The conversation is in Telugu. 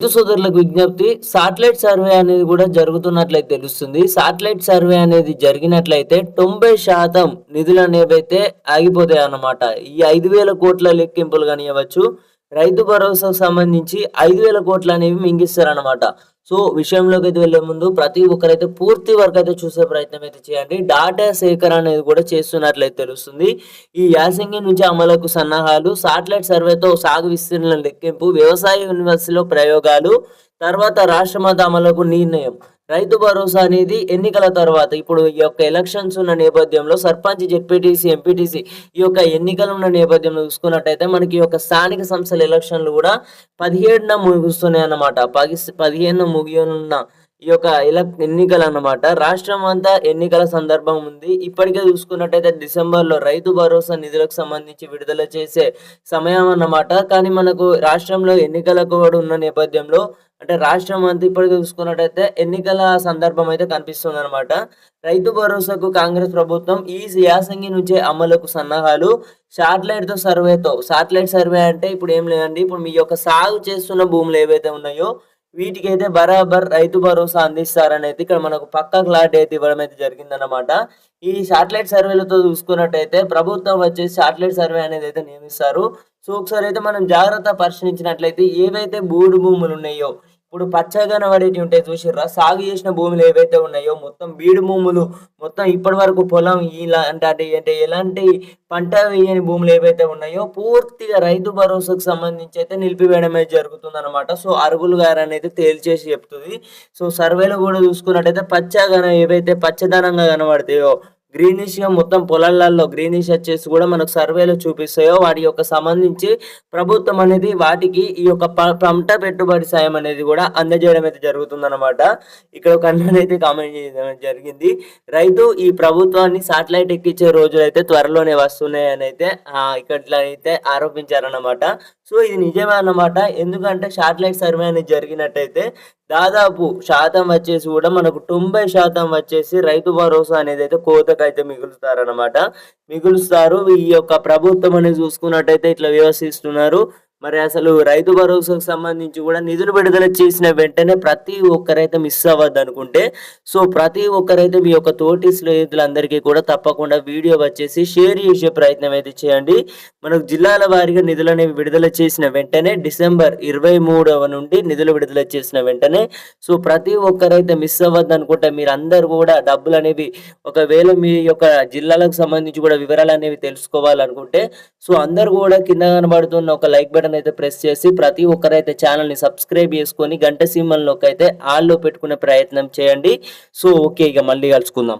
రైతు సోదరులకు విజ్ఞప్తి సాటిలైట్ సర్వే అనేది కూడా జరుగుతున్నట్లయితే తెలుస్తుంది. సాటిలైట్ సర్వే అనేది జరిగినట్లయితే తొంభై శాతం నిధులు అనేవైతే ఆగిపోతాయి అన్నమాట. ఈ ఐదు వేల కోట్ల లెక్కింపులు కానివ్వచ్చు రైతు భరోసాకు సంబంధించి ఐదు వేల కోట్లు అనేవి మింగిస్తారన్నమాట. సో విషయంలోకి అయితే వెళ్ళే ముందు ప్రతి ఒక్కరైతే పూర్తి వరకు అయితే చూసే ప్రయత్నం అయితే చేయండి. డాటా సేకరణ అనేది కూడా చేస్తున్నట్లయితే తెలుస్తుంది. ఈ యాసింగి నుంచి అమలుకు సన్నాహాలు సాటిలైట్ సర్వేతో సాగు విస్తీర్ణ లెక్కింపు వ్యవసాయ యూనివర్సిటీలో ప్రయోగాలు తర్వాత రాష్ట్ర అమలుకు నిర్ణయం. రైతు భరోసా అనేది ఎన్నికల తర్వాత ఇప్పుడు ఈ యొక్క ఎలక్షన్స్ ఉన్న నేపథ్యంలో సర్పంచ్ జెడ్పీటీసీ ఎంపీటీసీ ఈ యొక్క ఎన్నికలు ఉన్న నేపథ్యంలో చూసుకున్నట్టయితే మనకి ఈ యొక్క స్థానిక సంస్థల ఎలక్షన్లు కూడా పదిహేడున ముగుస్తున్నాయి అన్నమాట పది పదిహేను ముగియనున్న ఈ యొక్క ఇలా ఎన్నికలు అన్నమాట రాష్ట్రం అంతా ఎన్నికల సందర్భం ఉంది. ఇప్పటికే చూసుకున్నట్టయితే డిసెంబర్లో రైతు భరోసా నిధులకు సంబంధించి విడుదల చేసే సమయం అన్నమాట. కానీ మనకు రాష్ట్రంలో ఎన్నికలకు కూడా ఉన్న నేపథ్యంలో అంటే రాష్ట్రం అంతా ఇప్పటికే చూసుకున్నట్టయితే ఎన్నికల సందర్భం అయితే కనిపిస్తుంది అనమాట రైతు భరోసాకు కాంగ్రెస్ ప్రభుత్వం ఈ యాసంగి నుంచే అమలుకు సన్నాహాలు. శాటిలైట్తో సర్వేతో శాటిలైట్ సర్వే అంటే ఇప్పుడు ఏం లేదండి. ఇప్పుడు మీ యొక్క సాగు చేస్తున్న భూములు ఏవైతే ఉన్నాయో వీటికి అయితే బరాబర్ రైతు భరోసా అందిస్తారని అయితే ఇక్కడ మనకు పక్క క్లారిటీ అయితే ఇవ్వడం అయితే జరిగిందన్నమాట. ఈ శాటిలైట్ సర్వేలతో చూసుకున్నట్టయితే ప్రభుత్వం వచ్చేసి శాటిలైట్ సర్వే అనేది అయితే నియమిస్తారు. సో ఒకసారి అయితే మనం జాగ్రత్త పరిశీలించినట్లయితే ఏవైతే బూడు భూములు ఉన్నాయో ఇప్పుడు పచ్చగా పడేటివి ఉంటాయి చూసిర్రా? సాగు చేసిన భూములు ఏవైతే ఉన్నాయో మొత్తం బీడు భూములు మొత్తం ఇప్పటి వరకు పొలం ఇలా అంటే ఎలాంటి పంట వేయని భూములు ఏవైతే ఉన్నాయో పూర్తిగా రైతు భరోసాకు సంబంధించి అయితే నిలిపివేయడమే జరుగుతుంది అనమాట సో అరుగులు గారు అనేది తేల్చేసి చెప్తుంది. సో సర్వేలో కూడా చూసుకున్నట్టయితే పచ్చగా ఏవైతే పచ్చదనంగా కనబడతాయో గ్రీనిష్గా మొత్తం పొలాలలో గ్రీనిష్ వచ్చేసి కూడా మనకు సర్వేలో చూపిస్తాయో వాటి యొక్క సంబంధించి ప్రభుత్వం అనేది వాటికి ఈ యొక్క పంట పెట్టుబడి సాయం అనేది కూడా అందజేయడం అయితే జరుగుతుందన్నమాట. ఇక్కడ ఒక అన్నది అయితే కామెంట్ చేయడం జరిగింది. రైతు ఈ ప్రభుత్వాన్ని సాటిలైట్ ఎక్కించే రోజులు అయితే త్వరలోనే వస్తున్నాయి అని అయితే ఇక్కడ అయితే ఆరోపించారన్నమాట. సో ఇది నిజమే అన్నమాట. ఎందుకంటే శాటిలైట్ సర్వే అనేది జరిగినట్టయితే దాదాపు శాతం వచ్చేసి కూడా మనకు తొంభై శాతం వచ్చేసి రైతు భరోసా అనేది అయితే కోతకైతే మిగులుతారనమాట మిగులుస్తారు. ఈ యొక్క ప్రభుత్వం అనేది చూసుకున్నట్టయితే ఇట్లా వ్యవహరిస్తున్నారు మరి అసలు రైతు భరోసాకు సంబంధించి కూడా నిధులు విడుదల చేసిన వెంటనే ప్రతి ఒక్కరైతే మిస్ అవ్వద్దు అనుకుంటే సో ప్రతి ఒక్కరైతే మీ యొక్క తోటి స్నేహితులందరికీ కూడా తప్పకుండా వీడియో వచ్చేసి షేర్ చేసే ప్రయత్నం అయితే చేయండి. మనకు జిల్లాల వారీగా నిధులు అనేవి విడుదల చేసిన వెంటనే డిసెంబర్ ఇరవై మూడవ నుండి నిధులు విడుదల చేసిన వెంటనే సో ప్రతి ఒక్కరైతే మిస్ అవ్వద్దు అనుకుంటే మీరు అందరు కూడా డబ్బులు అనేవి ఒకవేళ మీ యొక్క జిల్లాలకు సంబంధించి కూడా వివరాలు అనేవి తెలుసుకోవాలనుకుంటే సో అందరు కూడా కింద కనబడుతున్న ఒక లైక్ బటన్ బటన్ అయితే ప్రెస్ చేసి ప్రతి ఒక్కరైతే ఛానల్ని సబ్స్క్రైబ్ చేసుకొని గంట సింబల్లోకి అయితే ఆల్లో పెట్టుకునే ప్రయత్నం చేయండి. సో ఓకే ఇక మళ్ళీ కలుసుకుందాం.